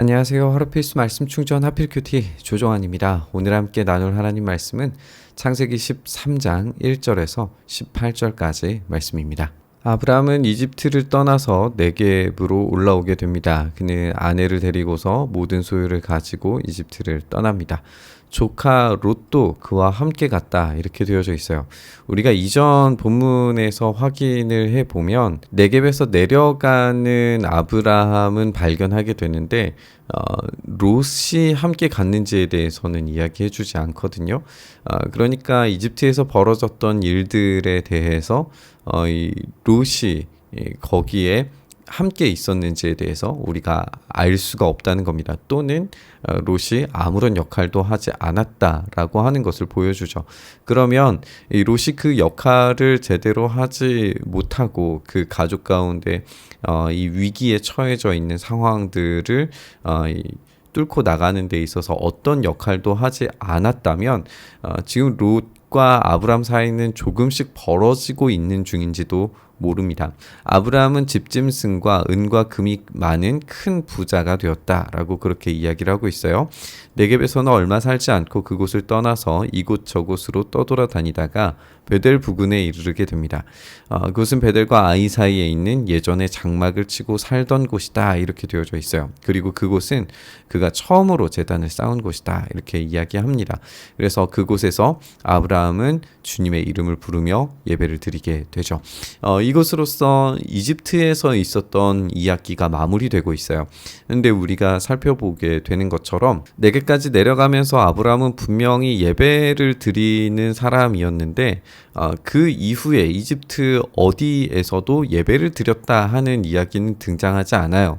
안녕하세요. 하루필수 말씀 충전 하필 큐티 조정환입니다. 오늘 함께 나눌 하나님 말씀은 창세기 13장 1절에서 18절까지 말씀입니다. 아브라함은 이집트를 떠나서 네겝으로 올라오게 됩니다. 그는 아내를 데리고서 모든 소유를 가지고 이집트를 떠납니다. 조카 롯도 그와 함께 갔다 이렇게 되어져 있어요. 우리가 이전 본문에서 확인을 해 보면 네겝에서 내려가는 아브라함은 발견하게 되는데 어, 롯이 함께 갔는지에 대해서는 이야기해 주지 않거든요. 어, 그러니까 이집트에서 벌어졌던 일들에 대해서 어, 이 롯이 거기에 함께 있었는지에 대해서 우리가 알 수가 없다는 겁니다. 또는 어, 롯이 아무런 역할도 하지 않았다라고 하는 것을 보여주죠. 그러면 이 롯이 그 역할을 제대로 하지 못하고 그 가족 가운데 어, 이 위기에 처해져 있는 상황들을 어, 이 뚫고 나가는 데 있어서 어떤 역할도 하지 않았다면 어, 지금 롯과 아브람 사이는 조금씩 벌어지고 있는 중인지도 모릅니다. 아브라함은 집짐승과 은과 금이 많은 큰 부자가 되었다라고 그렇게 이야기를 하고 있어요. 네겝에서는 얼마 살지 않고 그곳을 떠나서 이곳 저곳으로 떠돌아다니다가 베델 부근에 이르게 됩니다. 어, 그것은 베델과 아이 사이에 있는 예전에 장막을 치고 살던 곳이다 이렇게 되어져 있어요. 그리고 그곳은 그가 처음으로 재단을 쌓은 곳이다 이렇게 이야기합니다. 그래서 그곳에서 아브라함은 주님의 이름을 부르며 예배를 드리게 되죠. 어, 이것으로써 이집트에서 있었던 이야기가 마무리되고 있어요. 근데 우리가 살펴보게 되는 것처럼 내게까지 내려가면서 아브라함은 분명히 예배를 드리는 사람이었는데 어, 그 이후에 이집트 어디에서도 예배를 드렸다 하는 이야기는 등장하지 않아요.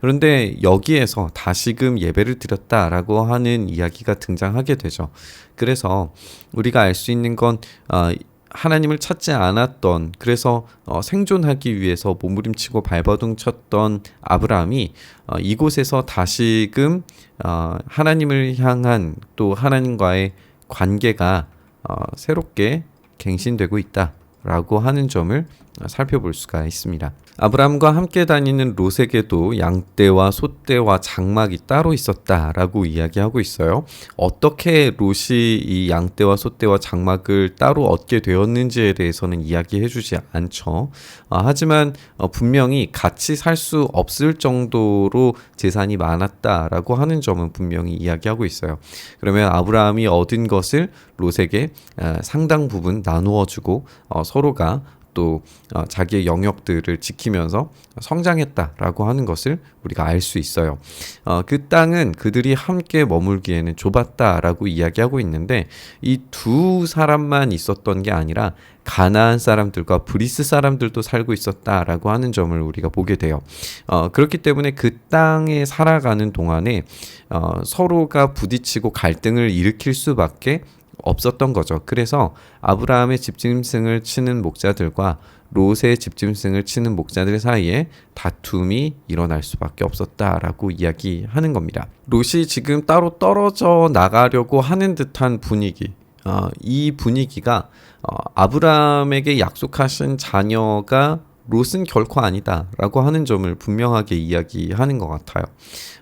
그런데 여기에서 다시금 예배를 드렸다라고 하는 이야기가 등장하게 되죠. 그래서 우리가 알 수 있는 건 어, 하나님을 찾지 않았던 그래서 어, 생존하기 위해서 몸부림치고 발버둥 쳤던 아브라함이 어, 이곳에서 다시금 어, 하나님을 향한 또 하나님과의 관계가 어, 새롭게 갱신되고 있다라고 하는 점을 살펴볼 수가 있습니다. 아브라함과 함께 다니는 롯에게도 양떼와 소떼와 장막이 따로 있었다라고 이야기하고 있어요. 어떻게 롯이 이 양떼와 소떼와 장막을 따로 얻게 되었는지에 대해서는 이야기해주지 않죠. 아, 하지만 어, 분명히 같이 살 수 없을 정도로 재산이 많았다라고 하는 점은 분명히 이야기하고 있어요. 그러면 아브라함이 얻은 것을 롯에게 아, 상당 부분 나누어주고 어, 서로가 또 어, 자기의 영역들을 지키면서 성장했다라고 하는 것을 우리가 알 수 있어요. 어, 그 땅은 그들이 함께 머물기에는 좁았다라고 이야기하고 있는데 이 두 사람만 있었던 게 아니라 가나안 사람들과 브리스 사람들도 살고 있었다라고 하는 점을 우리가 보게 돼요. 어, 그렇기 때문에 그 땅에 살아가는 동안에 어, 서로가 부딪히고 갈등을 일으킬 수밖에 없었던 거죠. 그래서 아브라함의 집짐승을 치는 목자들과 롯의 집짐승을 치는 목자들 사이에 다툼이 일어날 수밖에 없었다라고 이야기하는 겁니다. 롯이 지금 따로 떨어져 나가려고 하는 듯한 분위기, 어, 이 분위기가 어, 아브라함에게 약속하신 자녀가 롯은 결코 아니다라고 하는 점을 분명하게 이야기하는 것 같아요.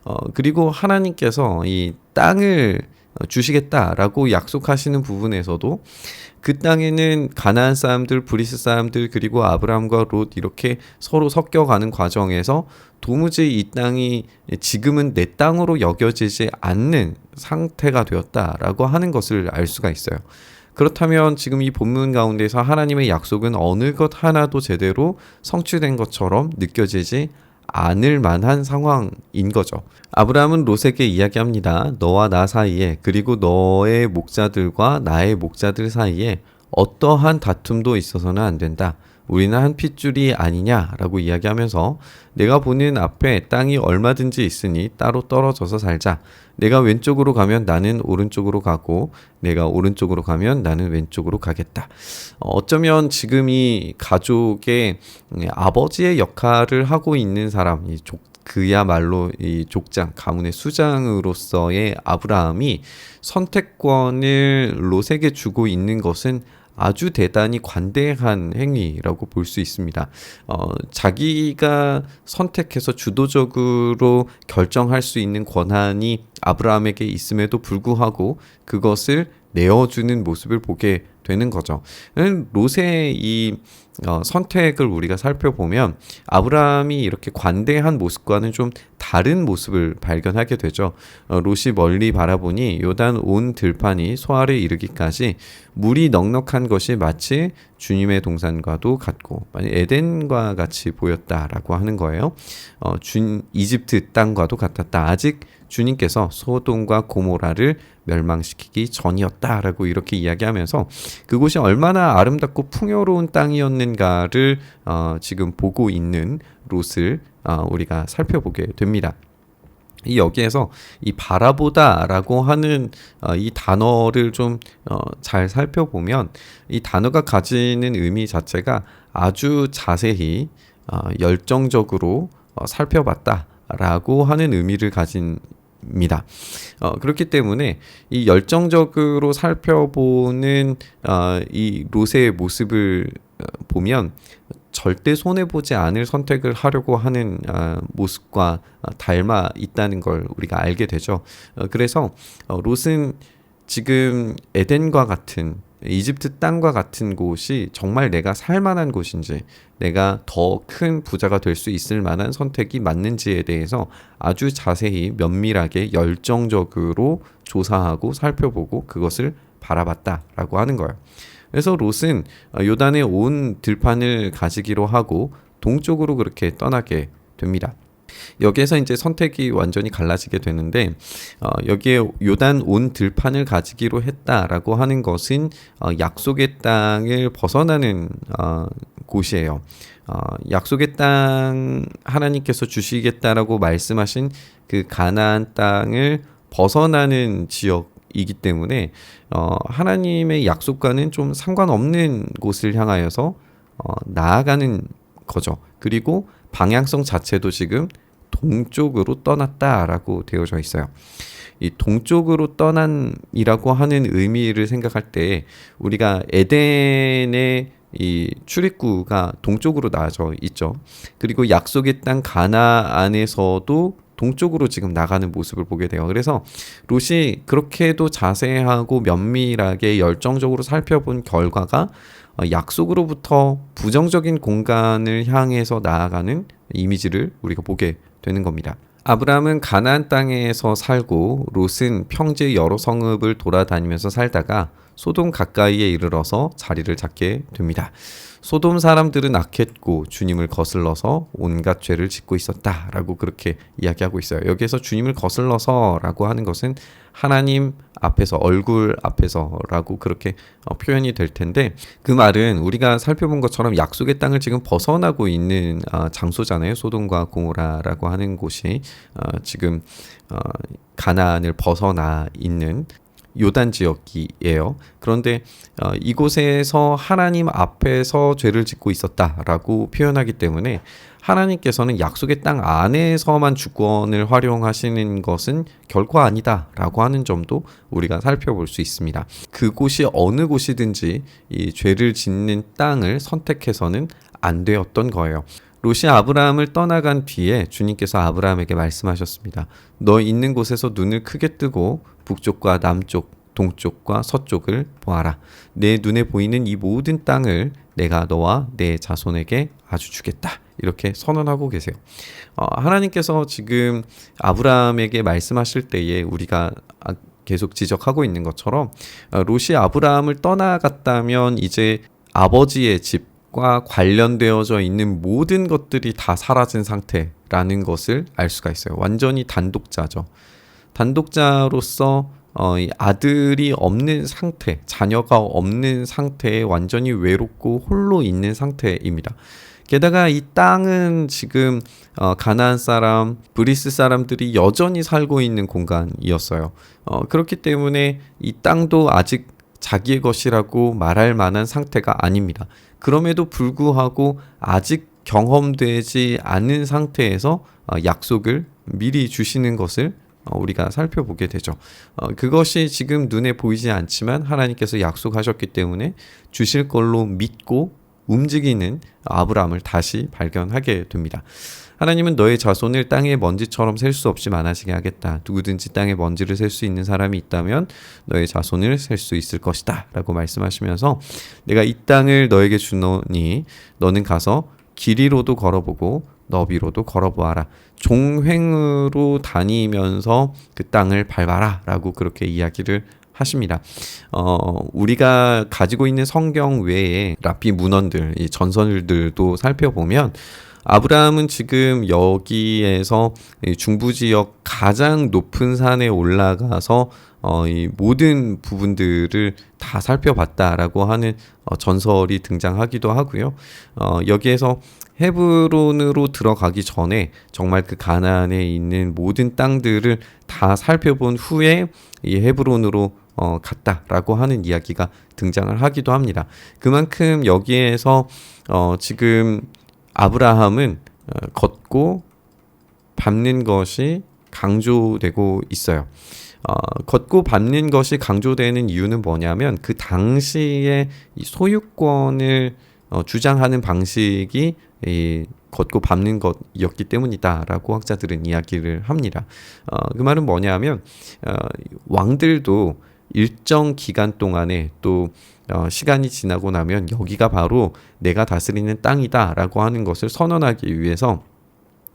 어, 그리고 하나님께서 이 땅을 어, 주시겠다라고 약속하시는 부분에서도 그 땅에는 가나안 사람들, 브리스 사람들 그리고 아브라함과 롯 이렇게 서로 섞여가는 과정에서 도무지 이 땅이 지금은 내 땅으로 여겨지지 않는 상태가 되었다라고 하는 것을 알 수가 있어요. 그렇다면 지금 이 본문 가운데서 하나님의 약속은 어느 것 하나도 제대로 성취된 것처럼 느껴지지 않을 만한 상황인 거죠. 아브라함은 롯에게 이야기합니다. 너와 나 사이에 그리고 너의 목자들과 나의 목자들 사이에 어떠한 다툼도 있어서는 안 된다. 우리는 한 핏줄이 아니냐라고 이야기하면서 내가 보는 앞에 땅이 얼마든지 있으니 따로 떨어져서 살자. 내가 왼쪽으로 가면 나는 오른쪽으로 가고 내가 오른쪽으로 가면 나는 왼쪽으로 가겠다. 어, 어쩌면 지금 이 가족의 아버지의 역할을 하고 있는 사람, 이 족, 그야말로 이 족장, 가문의 수장으로서의 아브라함이 선택권을 롯에게 주고 있는 것은 아주 대단히 관대한 행위라고 볼 수 있습니다. 어, 자기가 선택해서 주도적으로 결정할 수 있는 권한이 아브라함에게 있음에도 불구하고 그것을 내어주는 모습을 보게 되는 거죠. 롯의 이 어, 선택을 우리가 살펴보면 아브라함이 이렇게 관대한 모습과는 좀 다른 모습을 발견하게 되죠. 어, 롯이 멀리 바라보니 요단 온 들판이 소알에 이르기까지 물이 넉넉한 것이 마치 주님의 동산과도 같고 에덴과 같이 보였다라고 하는 거예요. 어, 준 이집트 땅과도 같았다. 아직 주님께서 소돔과 고모라를 멸망시키기 전이었다라고 이렇게 이야기하면서 그곳이 얼마나 아름답고 풍요로운 땅이었는가를 어, 지금 보고 있는 롯을 어, 우리가 살펴보게 됩니다. 이 여기에서 이 바라보다라고 하는 어, 이 단어를 좀잘 어, 살펴보면 이 단어가 가지는 의미 자체가 아주 자세히 어, 열정적으로 어, 살펴봤다 라고 하는 의미를 가진 입니다. 어, 그렇기 때문에 이 열정적으로 살펴보는 어, 이 롯의 모습을 어, 보면 절대 손해 보지 않을 선택을 하려고 하는 어, 모습과 어, 닮아 있다는 걸 우리가 알게 되죠. 어, 그래서 어, 롯은 지금 에덴과 같은 이집트 땅과 같은 곳이 정말 내가 살 만한 곳인지 내가 더 큰 부자가 될 수 있을 만한 선택이 맞는지에 대해서 아주 자세히 면밀하게 열정적으로 조사하고 살펴보고 그것을 바라봤다라고 하는 거예요. 그래서 롯은 요단의 온 들판을 가지기로 하고 동쪽으로 그렇게 떠나게 됩니다. 여기에서 이제 선택이 완전히 갈라지게 되는데 어, 여기에 요단 온 들판을 가지기로 했다라고 하는 것은 어, 약속의 땅을 벗어나는 어, 곳이에요. 어, 약속의 땅 하나님께서 주시겠다라고 말씀하신 그 가나안 땅을 벗어나는 지역 이기 때문에 어, 하나님의 약속과는 좀 상관없는 곳을 향하여서 어, 나아가는 거죠. 그리고 방향성 자체도 지금 동쪽으로 떠났다라고 되어져 있어요. 이 동쪽으로 떠난이라고 하는 의미를 생각할 때 우리가 에덴의 이 출입구가 동쪽으로 나져 있죠. 그리고 약속의 땅 가나 안에서도 동쪽으로 지금 나가는 모습을 보게 돼요. 그래서 롯이 그렇게도 자세하고 면밀하게 열정적으로 살펴본 결과가 어, 약속으로부터 부정적인 공간을 향해서 나아가는 이미지를 우리가 보게 되는 겁니다. 아브라함은 가나안 땅에서 살고 롯은 평지 여러 성읍을 돌아다니면서 살다가 소돔 가까이에 이르러서 자리를 잡게 됩니다. 소돔 사람들은 악했고 주님을 거슬러서 온갖 죄를 짓고 있었다라고 그렇게 이야기하고 있어요. 여기에서 주님을 거슬러서라고 하는 것은 하나님 앞에서 얼굴 앞에서라고 그렇게 어, 표현이 될 텐데 그 말은 우리가 살펴본 것처럼 약속의 땅을 지금 벗어나고 있는 어, 장소잖아요. 소돔과 고모라라고 하는 곳이 어, 지금 가나안을 벗어나 있는 요단 지역이에요. 그런데 어, 이곳에서 하나님 앞에서 죄를 짓고 있었다라고 표현하기 때문에 하나님께서는 약속의 땅 안에서만 주권을 활용하시는 것은 결코 아니다라고 하는 점도 우리가 살펴볼 수 있습니다. 그곳이 어느 곳이든지 이 죄를 짓는 땅을 선택해서는 안 되었던 거예요. 롯이 아브라함을 떠나간 뒤에 주님께서 아브라함에게 말씀하셨습니다. 너 있는 곳에서 눈을 크게 뜨고 북쪽과 남쪽, 동쪽과 서쪽을 보아라. 내 눈에 보이는 이 모든 땅을 내가 너와 내 자손에게 아주 주겠다. 이렇게 선언하고 계세요. 어, 하나님께서 지금 아브라함에게 말씀하실 때에 우리가 아, 계속 지적하고 있는 것처럼 어, 롯이 아브라함을 떠나갔다면 이제 아버지의 집과 관련되어져 있는 모든 것들이 다 사라진 상태라는 것을 알 수가 있어요. 완전히 단독자죠. 단독자로서 어, 이 아들이 없는 상태, 자녀가 없는 상태에 완전히 외롭고 홀로 있는 상태입니다. 게다가 이 땅은 지금 어, 가나안 사람, 브리스 사람들이 여전히 살고 있는 공간이었어요. 어, 그렇기 때문에 이 땅도 아직 자기의 것이라고 말할 만한 상태가 아닙니다. 그럼에도 불구하고 아직 경험되지 않은 상태에서 어, 약속을 미리 주시는 것을 어, 우리가 살펴보게 되죠. 어, 그것이 지금 눈에 보이지 않지만 하나님께서 약속하셨기 때문에 주실 걸로 믿고 움직이는 아브라함을 다시 발견하게 됩니다. 하나님은 너의 자손을 땅의 먼지처럼 셀 수 없이 많아지게 하겠다. 누구든지 땅의 먼지를 셀 수 있는 사람이 있다면 너의 자손을 셀 수 있을 것이다. 라고 말씀하시면서 내가 이 땅을 너에게 주노니 너는 가서 길이로도 걸어보고 너비로도 걸어보아라. 종횡으로 다니면서 그 땅을 밟아라. 라고 그렇게 이야기를 하십니다. 어, 우리가 가지고 있는 성경 외에 라피 문헌들, 이 전설들도 살펴보면 아브라함은 지금 여기에서 이 중부 지역 가장 높은 산에 올라가서 어, 이 모든 부분들을 다 살펴봤다라고 하는 어, 전설이 등장하기도 하고요. 어, 여기에서 헤브론으로 들어가기 전에 정말 그 가나안에 있는 모든 땅들을 다 살펴본 후에 이 헤브론으로 어, 갔다라고 하는 이야기가 등장을 하기도 합니다. 그만큼 여기에서 어, 지금 아브라함은 어, 걷고 밟는 것이 강조되고 있어요. 어, 걷고 밟는 것이 강조되는 이유는 뭐냐면 그 당시에 이 소유권을 어, 주장하는 방식이 이 걷고 밟는 것이었기 때문이다라고 학자들은 이야기를 합니다. 어, 그 말은 뭐냐면 어, 왕들도 일정 기간 동안에 또 어, 시간이 지나고 나면 여기가 바로 내가 다스리는 땅이다라고 하는 것을 선언하기 위해서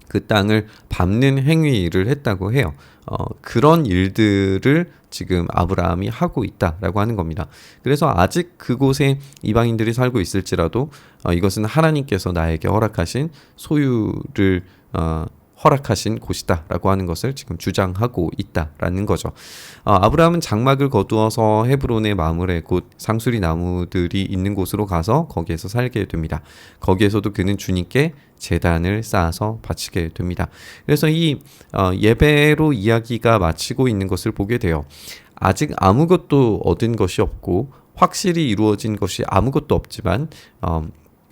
그 땅을 밟는 행위를 했다고 해요. 어, 그런 일들을 지금 아브라함이 하고 있다라고 하는 겁니다. 그래서 아직 그곳에 이방인들이 살고 있을지라도 어, 이것은 하나님께서 나에게 허락하신 소유를 어, 허락하신 곳이다라고 하는 것을 지금 주장하고 있다라는 거죠. 어, 아브라함은 장막을 거두어서 헤브론의 마물에 곧 상수리 나무들이 있는 곳으로 가서 거기에서 살게 됩니다. 거기에서도 그는 주님께 재단을 쌓아서 바치게 됩니다. 그래서 이 어, 예배로 이야기가 마치고 있는 것을 보게 돼요. 아직 아무것도 얻은 것이 없고 확실히 이루어진 것이 아무것도 없지만 어,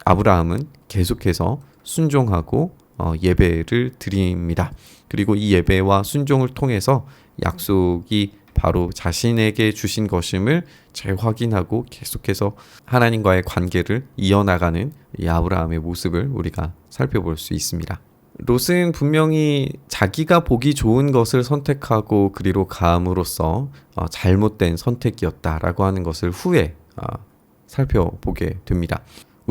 아브라함은 계속해서 순종하고 어, 예배를 드립니다. 그리고 이 예배와 순종을 통해서 약속이 바로 자신에게 주신 것임을 재확인하고 계속해서 하나님과의 관계를 이어나가는 이 아브라함의 모습을 우리가 살펴볼 수 있습니다. 롯은 분명히 자기가 보기 좋은 것을 선택하고 그리로 가함으로써 어, 잘못된 선택이었다라고 하는 것을 후에 어, 살펴보게 됩니다.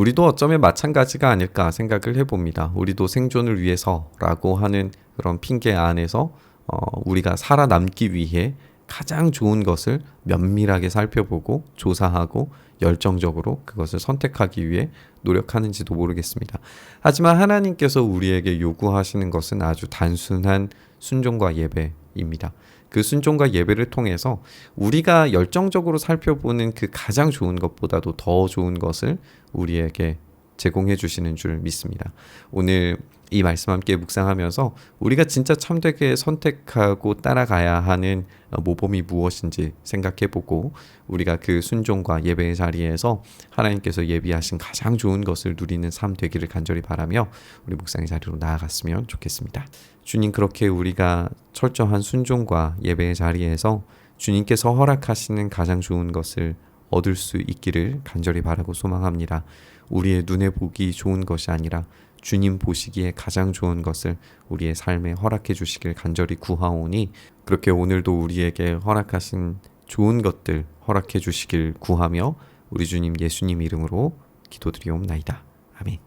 우리도 어쩌면 마찬가지가 아닐까 생각을 해봅니다. 우리도 생존을 위해서라고 하는 그런 핑계 안에서 어, 우리가 살아남기 위해 가장 좋은 것을 면밀하게 살펴보고 조사하고 열정적으로 그것을 선택하기 위해 노력하는지도 모르겠습니다. 하지만 하나님께서 우리에게 요구하시는 것은 아주 단순한 순종과 예배입니다. 그 순종과 예배를 통해서 우리가 열정적으로 살펴보는 그 가장 좋은 것보다도 더 좋은 것을 우리에게 제공해 주시는 줄 믿습니다. 오늘 이 말씀 함께 묵상하면서 우리가 진짜 참되게 선택하고 따라가야 하는 모범이 무엇인지 생각해 보고 우리가 그 순종과 예배의 자리에서 하나님께서 예비하신 가장 좋은 것을 누리는 삶 되기를 간절히 바라며 우리 묵상의 자리로 나아갔으면 좋겠습니다. 주님 그렇게 우리가 철저한 순종과 예배의 자리에서 주님께서 허락하시는 가장 좋은 것을 얻을 수 있기를 간절히 바라고 소망합니다. 우리의 눈에 보기 좋은 것이 아니라 주님 보시기에 가장 좋은 것을 우리의 삶에 허락해 주시길 간절히 구하오니 그렇게 오늘도 우리에게 허락하신 좋은 것들 허락해 주시길 구하며 우리 주님 예수님 이름으로 기도드리옵나이다. 아멘.